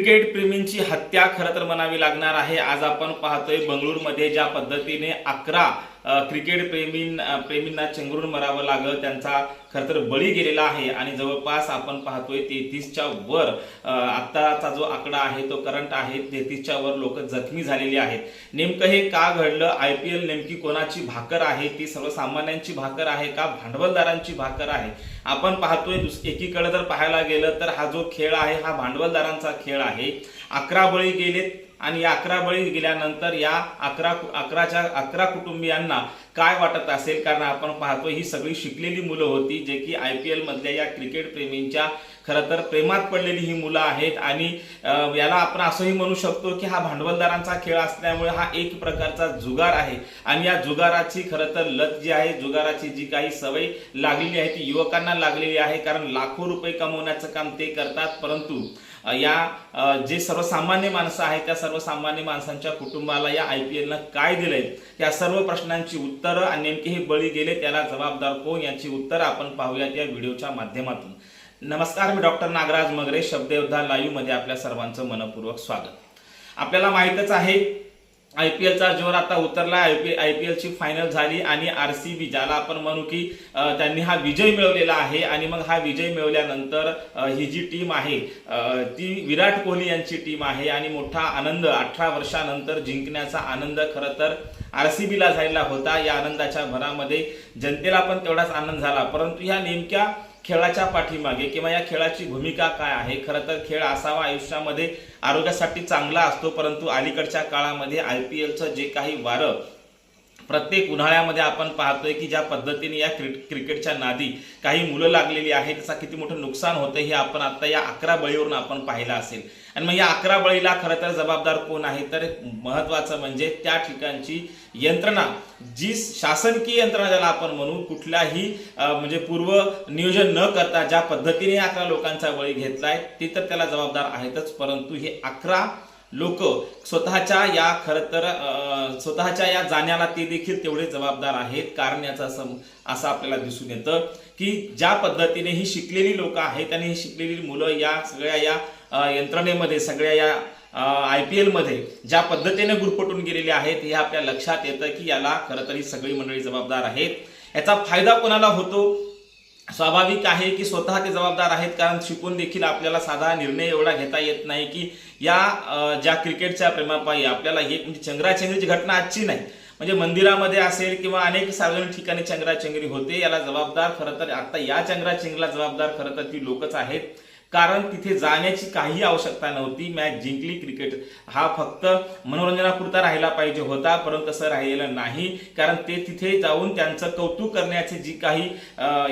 Cricket प्रेमींची हत्या खरं तर म्हणावी लागणार आहे. आज आपण पाहतोय बंगळुरूमध्ये ज्या पद्धतीने अकरा क्रिकेट प्रेमीं प्रेमींना चेंगरून मरावं लागलं. त्यांचा खरंतर बळी गेलेला आहे. आणि जवळपास आपण पाहतोय तेहतीसच्या वर आत्ताचा जो आकडा आहे तो करंट आहे तेहतीसच्या वर लोक जखमी झालेली आहेत. नेमकं हे का घडलं? आय पी एल नेमकी कोणाची भाकर आहे? ती सर्वसामान्यांची भाकर आहे का भांडवलदारांची भाकर आहे? आपण पाहतोय दुस- एकीकडे जर पाहायला गेलं तर हा जो खेळ आहे हा भांडवलदारांचा खेळ आहे. अकरा बळी गेलेत आणि या अकरा बळी गेल्यानंतर या अकरा अकराच्या अकरा कुटुंबियांना काय वाटत असेल? कारण आपण पाहतो ही सगळी शिकलेली मुलं होती जे की आय पी एलमधल्या या क्रिकेट प्रेमींच्या खरं तर प्रेमात पडलेली ही मुलं आहेत. आणि याला आपण असंही म्हणू शकतो की हा भांडवलदारांचा खेळ असल्यामुळे हा एक प्रकारचा जुगार आहे. आणि या जुगाराची खरं तर लत जी आहे जुगाराची जी काही सवय लागलेली आहे ती युवकांना लागलेली आहे. कारण लाखो रुपये कमवण्याचं काम ते करतात परंतु या जे सर्वसामान्य माणसं आहेत त्या सर्वसामान्य माणसांच्या कुटुंबाला या आय पी एलनं काय दिलंय? त्या सर्व प्रश्नांची उत्तरं आणि नेमके हे बळी गेले त्याला जबाबदार कोण? याची उत्तरं आपण पाहूयात या व्हिडिओच्या माध्यमातून. नमस्कार मी डॉक्टर नागराज मगरे शब्दयोद्धा लाईव्हमध्ये आपल्या सर्वांचं मनपूर्वक स्वागत. आपल्याला माहितच आहे आय पी एलचा जोर आता उतरला आय पी आय पी एलची फायनल झाली आणि आर सी बी ज्याला आपण म्हणू की त्यांनी हा विजय मिळवलेला आहे आणि मग हा विजय मिळवल्यानंतर ही जी टीम आहे ती विराट कोहली यांची टीम आहे आणि मोठा आनंद अठरा वर्षानंतर जिंकण्याचा आनंद खरं तर आर सी बीला झालेला होता. या आनंदाच्या भरामध्ये जनतेला पण तेवढाच आनंद झाला. परंतु ह्या नेमक्या खेळाच्या पाठीमागे किंवा या खेळाची भूमिका काय आहे? खरं तर खेळ असावा आयुष्यामध्ये आरोग्यासाठी चांगला असतो परंतु अलीकडच्या काळामध्ये आय पी एलचं जे काही वारं प्रत्येक उन्हाळ्यामध्ये आपण पाहतोय की ज्या पद्धतीने या क्रिक क्रिकेटच्या नादी काही मुलं लागलेली आहेत त्याचा किती मोठं नुकसान होतं हे आपण आता या अकरा बळीवरून आपण पाहिलं असेल. आणि मग या अकरा बळीला खरं तर जबाबदार कोण आहे? तर महत्वाचं म्हणजे त्या ठिकाणची यंत्रणा जी शासकीय यंत्रणा ज्याला आपण म्हणू कुठल्याही म्हणजे पूर्व नियोजन न करता ज्या पद्धतीने अकरा लोकांचा बळी घेतलाय ते तर त्याला जबाबदार आहेतच परंतु हे अकरा लोक स्वतःच्या या खरं तर स्वतःच्या या जाण्याला ते देखील तेवढे जबाबदार आहेत. कारण याचा असं असं आपल्याला दिसून येतं की ज्या पद्धतीने ही शिकलेली लोक आहेत आणि ही शिकलेली मुलं या सगळ्या या यंत्रणेमध्ये सगळ्या या आय पी एलमध्ये ज्या पद्धतीने गुरफटून गेलेले आहेत हे आपल्या लक्षात येतं की याला खरं तर ही सगळी मंडळी जबाबदार आहेत. याचा फायदा कोणाला होतो? स्वाभाविक आहे की स्वतः ते जबाबदार आहेत कारण शिकून देखील आपल्याला साधा निर्णय एवढा घेता येत नाही की या ज्या क्रिकेटच्या प्रेमापायी आपल्याला हे म्हणजे चंगराचंगरीची घटना आजची नाही. म्हणजे मंदिरामध्ये असेल किंवा अनेक सार्वजनिक ठिकाणी चंगराचंगरी होते याला जबाबदार खरं तर आता या चंगराचंगरीला जबाबदार खरं तर ती लोकच आहेत. कारण तिथे जाण्याची काही आवश्यकता नव्हती. मॅच जिंकली क्रिकेट. हा फक्त मनोरंजनापुरता राहिला पाहिजे होता परंतु तसं राहिलेलं नाही. कारण ते तिथे जाऊन त्यांचं कौतुक करण्याचे जी काही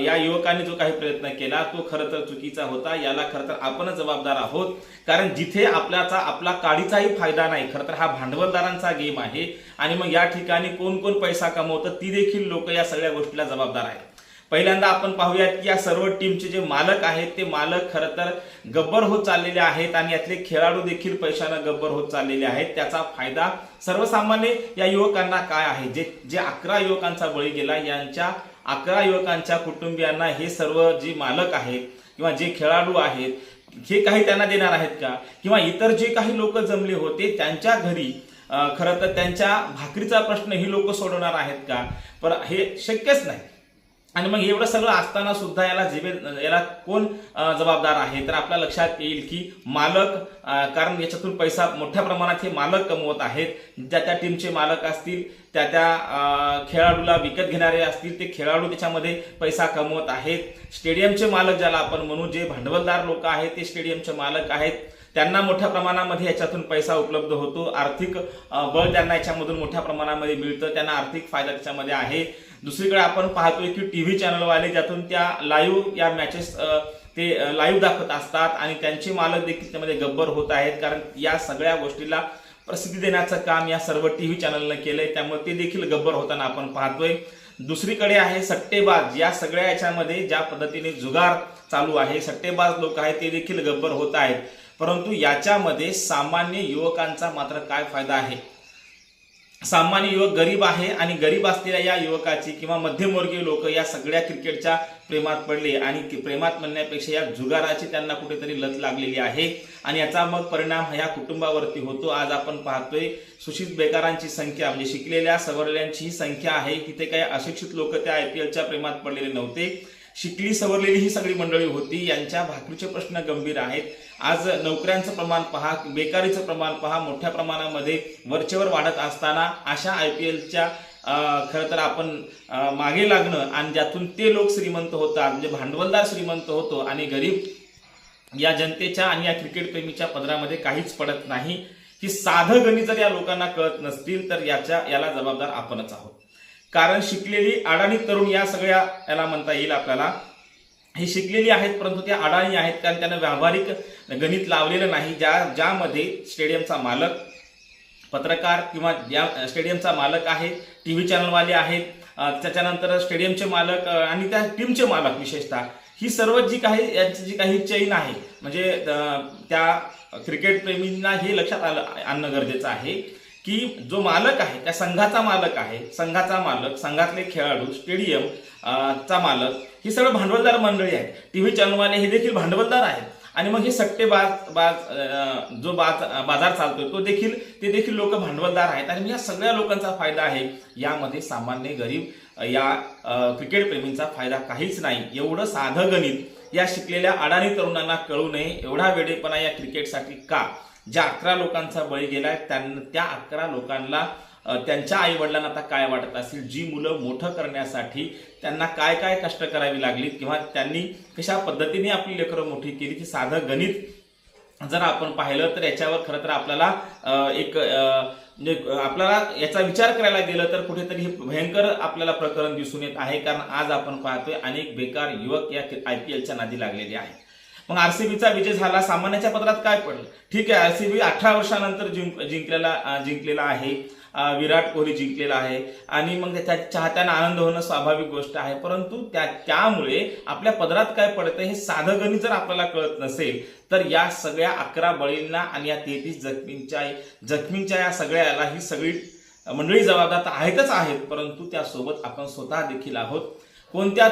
या युवकांनी जो काही प्रयत्न केला तो खरं तर चुकीचा होता. याला खरं तर आपणच जबाबदार आहोत. कारण जिथे आपल्याचा आपला काडीचाही फायदा नाही खरं तर हा भांडवलदारांचा गेम आहे. आणि मग या ठिकाणी कोण कोण पैसा कमवतं ती देखील लोक या सगळ्या गोष्टीला जबाबदार आहेत. पहिल्यांदा आपण पाहूयात की या सर्व टीमचे जे मालक आहेत ते मालक खरं तर गब्बर होत चाललेले आहेत आणि यातले खेळाडू देखील पैशानं गब्बर होत चाललेले आहेत. त्याचा फायदा सर्वसामान्य या युवकांना काय आहे? जे जे अकरा युवकांचा बळी गेला यांच्या अकरा युवकांच्या कुटुंबियांना हे सर्व जे मालक आहेत किंवा जे खेळाडू आहेत हे काही त्यांना देणार आहेत का? किंवा इतर जे काही लोक जमले होते त्यांच्या घरी खरं तर त्यांच्या भाकरीचा प्रश्न ही लोक सोडवणार आहेत का? पण हे शक्यच नाही. आणि मग एवढं सगळं असताना सुद्धा याला जिबे याला कोण जबाबदार आहे? तर आपल्या लक्षात येईल की मालक कारण याच्यातून पैसा मोठ्या प्रमाणात हे मालक कमवत आहेत. ज्या त्या टीमचे मालक असतील त्या त्या खेळाडूला विकत घेणारे असतील ते खेळाडू त्याच्यामध्ये पैसा कमवत आहेत. स्टेडियमचे मालक ज्याला आपण म्हणू जे भांडवलदार लोक आहेत ते स्टेडियमचे मालक आहेत. त्यांना मोठ्या प्रमाणामध्ये याच्यातून पैसा उपलब्ध होतो. आर्थिक बळ त्यांना याच्यामधून मोठ्या प्रमाणामध्ये मिळतं. त्यांना आर्थिक फायदा त्याच्यामध्ये आहे. दुसरीकडे आपण पाहतोय की टी व्ही चॅनलवाले ज्यातून त्या लाईव्ह या मॅचेस ते लाईव्ह दाखवत असतात आणि त्यांचे मालक देखील त्यामध्ये गब्बर होत आहेत. कारण या सगळ्या गोष्टीला प्रसिद्धी देण्याचं काम या सर्व टी व्ही चॅनलनं केलंय. त्यामुळे ते देखील गब्बर होताना आपण पाहतोय. दुसरीकडे आहे सट्टेबाज. या सगळ्या याच्यामध्ये ज्या पद्धतीने जुगार चालू आहे सट्टेबाज लोक आहेत ते देखील गब्बर होत आहेत. परंतु याच्यामध्ये सामान्य युवकांचा मात्र काय फायदा आहे? सामान्य युवक गरीब आहे आणि गरीब असलेल्या या युवकाची किंवा मध्यमवर्गीय लोक या सगळ्या क्रिकेटच्या प्रेमात पडले आणि प्रेमात म्हणण्यापेक्षा या जुगाराची त्यांना कुठेतरी लत लागलेली आहे. आणि याचा मग परिणाम ह्या कुटुंबावरती होतो. आज आपण पाहतोय सुशिक्षित बेकारांची संख्या म्हणजे शिकलेल्या सवरल्यांची ही संख्या आहे. तिथे काही अशिक्षित लोक त्या आय पी एलच्या प्रेमात पडलेले नव्हते. शिकली सवरलेली ही सगळी मंडळी होती. यांच्या भाकरीचे प्रश्न गंभीर आहेत. आज नोकऱ्यांचं प्रमाण पहा बेकारीचं प्रमाण पहा. मोठ्या प्रमाणामध्ये वरचेवर वाढत असताना अशा आय पी एलच्या खरं तर आपण मागे लागणं आणि ज्यातून ते लोक श्रीमंत होतात म्हणजे भांडवलदार श्रीमंत होतो आणि गरीब या जनतेच्या आणि या क्रिकेटप्रेमीच्या पदरामध्ये काहीच पडत नाही. ही साधं गणित जर या लोकांना कळत नसतील तर याच्या याला जबाबदार आपणच आहोत. कारण शिकलेली अडाणी तरुण या सगळ्या याला म्हणता येईल आपल्याला. ही शिकलेली आहेत परंतु त्या अडाणी आहेत कारण त्यांना व्यावहारिक गणित लावलेलं नाही. ज्या ज्यामध्ये स्टेडियमचा मालक पत्रकार किंवा ज्या स्टेडियमचा मालक आहे टी व्ही चॅनलवाले आहेत त्याच्यानंतर स्टेडियमचे मालक आणि त्या टीमचे मालक विशेषतः. ही सर्व जी काही यांची जी काही चैन आहे म्हणजे त्या क्रिकेटप्रेमींना हे लक्षात आलं आणणं गरजेचं आहे. की जो मालक आहे त्या संघाचा मालक आहे संघाचा मालक संघातले खेळाडू स्टेडियम चा मालक ही सगळं भांडवलदार मंडळी आहेत. टीव्ही चॅनलवाले हे देखील भांडवलदार आहेत. आणि मग हे सट्टेबाज बाज बाज जो बाज बाजार चालतोय तो देखील ते देखील लोक भांडवलदार आहेत. आणि या सगळ्या लोकांचा फायदा आहे. यामध्ये सामान्य गरीब या क्रिकेटप्रेमींचा क्रिकेट प्रेमींचा फायदा काहीच नाही. एवढं साधं गणित या शिकलेल्या अडाणी तरुणांना कळू नये. एवढा वेडेपणा या क्रिकेटसाठी का? ज्या अकरा लोकांचा बळी गेलाय त्यांना त्या अकरा लोकांना त्यांच्या आई वडिलांना आता काय वाटत असेल? जी मुलं मोठं करण्यासाठी त्यांना काय काय कष्ट करावी लागली किंवा त्यांनी कशा पद्धतीने आपली लेकरं मोठी केली? की साधं गणित जर आपण पाहिलं तर याच्यावर खरं तर आपल्याला एक म्हणजे आपल्याला याचा विचार करायला गेलं तर कुठेतरी हे भयंकर आपल्याला प्रकरण दिसून येत आहे. कारण आज आपण पाहतोय अनेक बेकार युवक या आय पी एलच्या नादी लागलेले आहेत. मग आरसीबीचा विजय झाला. सामान्याच्या पत्रात काय पडलं? ठीक आहे आरसीबी अठरा वर्षानंतर जिंक जिंकलेला जिंकलेला आहे. विराट कोहली जिंकलेला आहे. आणि मग त्या चाहत्यांना आनंद होणं स्वाभाविक गोष्ट आहे. परंतु त्या त्यामुळे आपल्या पदरात काय पडतं हे साधं गणित जर आपल्याला कळत नसेल तर या सगळ्या अकरा बळींना आणि या तेहतीस जखमींच्या जखमींच्या या सगळ्याला ही सगळी मंडळी जबाबदार आहेतच आहेत. परंतु त्यासोबत आपण स्वतः देखील आहोत. कोणत्या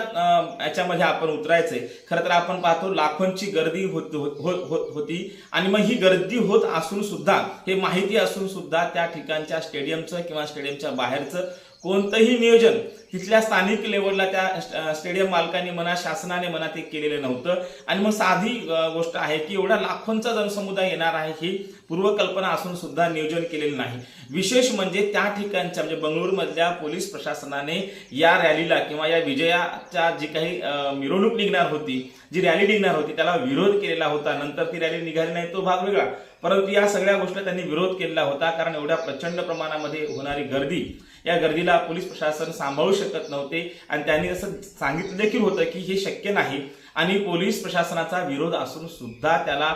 याच्यामध्ये आपण उतरायचंय? खरं तर आपण पाहतो लाखोंची गर्दी होत- होत- होत- होती आणि मग ही गर्दी होत असून सुद्धा हे माहिती असून सुद्धा त्या ठिकाणच्या स्टेडियमचं किंवा स्टेडियमच्या बाहेरचं कोणतंही नियोजन तिथल्या स्थानिक लेवलला त्या स्टेडियम मालकांनी म्हणा शासनाने म्हणा ते केलेलं नव्हतं. आणि मग साधी गोष्ट आहे की एवढा लाखोंचा जनसमुदाय येणार आहे ही पूर्वकल्पना असून सुद्धा नियोजन केलेलं नाही. विशेष म्हणजे त्या ठिकाणच्या म्हणजे बंगळुरूमधल्या पोलीस प्रशासनाने या रॅलीला किंवा या विजयाच्या जी काही मिरवणूक निघणार होती जी रॅली निघणार होती त्याला विरोध केलेला होता. नंतर ती रॅली निघाली नाही तो भाग वेगळा. परंतु या सगळ्या गोष्टी त्यांनी विरोध केलेला होता कारण एवढ्या प्रचंड प्रमाणामध्ये होणारी गर्दी या गर्दीला पोलीस प्रशासन सांभाळू शकत नव्हते. आणि त्यांनी असं सांगितलं देखील होतं की हे शक्य नाही. आणि पोलीस प्रशासनाचा विरोध असून सुद्धा त्याला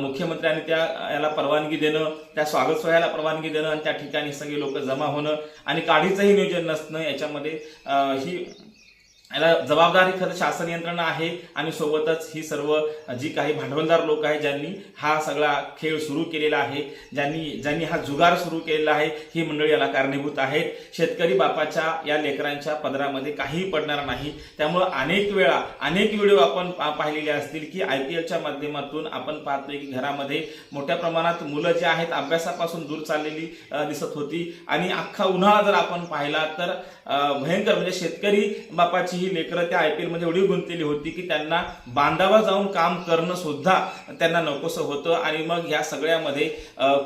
मुख्यमंत्र्यांनी त्या याला परवानगी देणं त्या स्वागत सोहळ्याला परवानगी देणं आणि त्या ठिकाणी सगळे लोक जमा होणं आणि काढीचंही नियोजन नसणं याच्यामध्ये ही याला जबाबदारी खरं शासन यंत्रणा आहे आणि सोबतच ही सर्व जी काही भांडवलदार लोक आहेत ज्यांनी हा सगळा खेळ सुरू केलेला आहे ज्यांनी ज्यांनी हा जुगार सुरू केलेला आहे ही मंडळी याला कारणीभूत आहेत. शेतकरी बापाच्या या लेकरांच्या पदरामध्ये काहीही पडणार नाही. त्यामुळं अनेक वेळा अनेक व्हिडिओ आपण पा- पाहिलेले असतील की आय पी एलच्या माध्यमातून आपण पाहतोय की घरामध्ये मोठ्या प्रमाणात मुलं जे आहेत अभ्यासापासून दूर चाललेली दिसत होती. आणि अख्खा उन्हाळा जर आपण पाहिला तर भयंकर म्हणजे शेतकरी बापाची ही लेकरं त्या आय पी एलमध्ये एवढी गुंतलेली होती की त्यांना बांधावर जाऊन काम करणं सुद्धा त्यांना नकोसं होतं. आणि मग ह्या सगळ्यामध्ये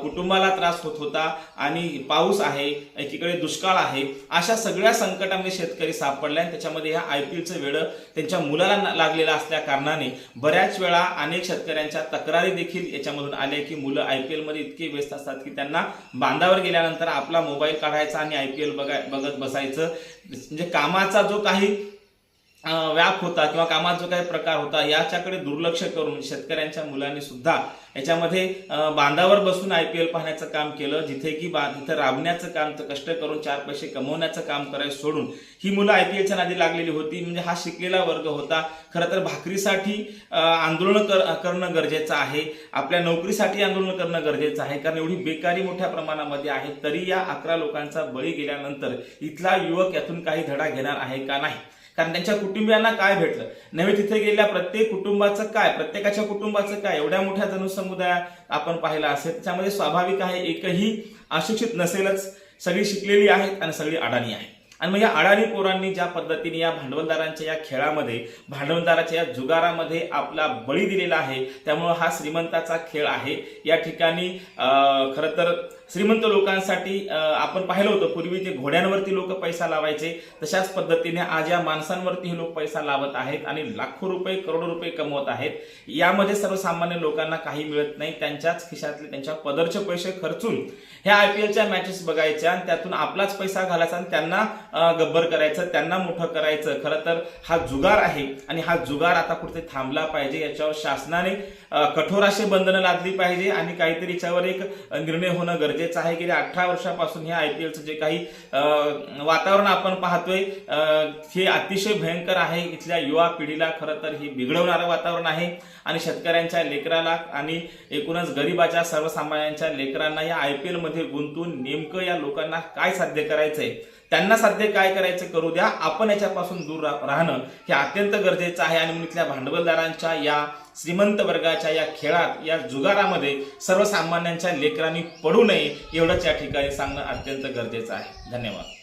कुटुंबाला त्रास होत होता आणि पाऊस आहे एकीकडे दुष्काळ आहे अशा सगळ्या संकटामध्ये शेतकरी सापडले आणि त्याच्यामध्ये ह्या आय पी एलचं वेळ त्यांच्या मुलाला लागलेलं असल्या कारणाने बऱ्याच वेळा अनेक शेतकऱ्यांच्या तक्रारी देखील याच्यामधून आल्या की मुलं आय पी एलमध्ये इतके व्यस्त असतात की त्यांना बांधावर गेल्यानंतर आपला मोबाईल काढायचा आणि आय पी एल बघाय बघत बसायचं. म्हणजे कामाचा जो काही व्याप होता किंवा कामाचा जो काही प्रकार होता याच्याकडे दुर्लक्ष करून शेतकऱ्यांच्या मुलांनी सुद्धा याच्यामध्ये बांधावर बसून आय पी एल पाहण्याचं काम केलं जिथे की बा तिथं राबण्याचं काम कष्ट करून चार पैसे कमवण्याचं काम करायचं सोडून ही मुलं आय पी एलच्या नादी लागलेली होती. म्हणजे हा शिकलेला वर्ग होता. खरं तर भाकरीसाठी आंदोलन कर करणं गरजेचं आहे. आपल्या नोकरीसाठी आंदोलन करणं गरजेचं आहे. कारण एवढी बेकारी मोठ्या प्रमाणामध्ये आहे. तरी या अकरा लोकांचा बळी गेल्यानंतर इथला युवक यातून काही धडा घेणार आहे का नाही? कारण त्यांच्या कुटुंबियांना काय भेटलं? नव्हे तिथे गेल्या प्रत्येक कुटुंबाचं काय? प्रत्येकाच्या कुटुंबाचं काय? एवढ्या मोठ्या जनसमुदायात आपण पाहिलं असेल त्याच्यामध्ये स्वाभाविक आहे एकही अशिक्षित नसेलच. सगळी शिकलेली आहेत आणि सगळी अडाणी आहे आणि मग या अडाणी पोरांनी ज्या पद्धतीने या भांडवलदारांच्या या खेळामध्ये भांडवलदाराच्या या जुगारामध्ये आपला बळी दिलेला आहे त्यामुळं हा श्रीमंताचा खेळ आहे. या ठिकाणी खरं तर श्रीमंत लोकांसाठी आपण पाहिलं होतं पूर्वी जे घोड्यांवरती लोक पैसा लावायचे तशाच पद्धतीने आज या माणसांवरती हे लोक पैसा लावत आहेत आणि लाखो रुपये करोडो रुपये कमवत आहेत. यामध्ये सर्वसामान्य लोकांना काही मिळत नाही. त्यांच्याच खिशातले त्यांच्या पदरचे पैसे खर्चून ह्या आय पी एलच्या मॅचेस बघायच्या आणि त्यातून आपलाच पैसा घालायचा आणि त्यांना गब्बर करायचं त्यांना मोठं करायचं. खरं तर हा जुगार आहे आणि हा जुगार आता कुठे थांबला पाहिजे. याच्यावर शासनाने कठोर असे बंधनं लादली पाहिजे आणि काहीतरी याच्यावर एक निर्णय होणं गरजेचं आहे गेल्या अठरा वर्षापासून हे आय पी एलचं जे काही वातावरण आपण पाहतोय हे अतिशय भयंकर आहे. इथल्या युवा पिढीला खरं तर हे बिघडवणारं वातावरण आहे. आणि शेतकऱ्यांच्या लेकराला आणि एकूणच गरिबाच्या सर्वसामान्यांच्या लेकरांना या आय पी मध्ये गुंतून नेमकं या लोकांना काय साध्य करायचंय? त्यांना साध्य काय करायचं करू द्या. आपण याच्यापासून दूर राहणं हे अत्यंत गरजेचं आहे. आणि म्हणून भांडवलदारांच्या या श्रीमंत वर्गाच्या या खेळात या जुगारामध्ये सर्वसामान्यांच्या लेकरांनी पडू नये एवढंच या ठिकाणी सांगणं अत्यंत गरजेचं आहे. धन्यवाद.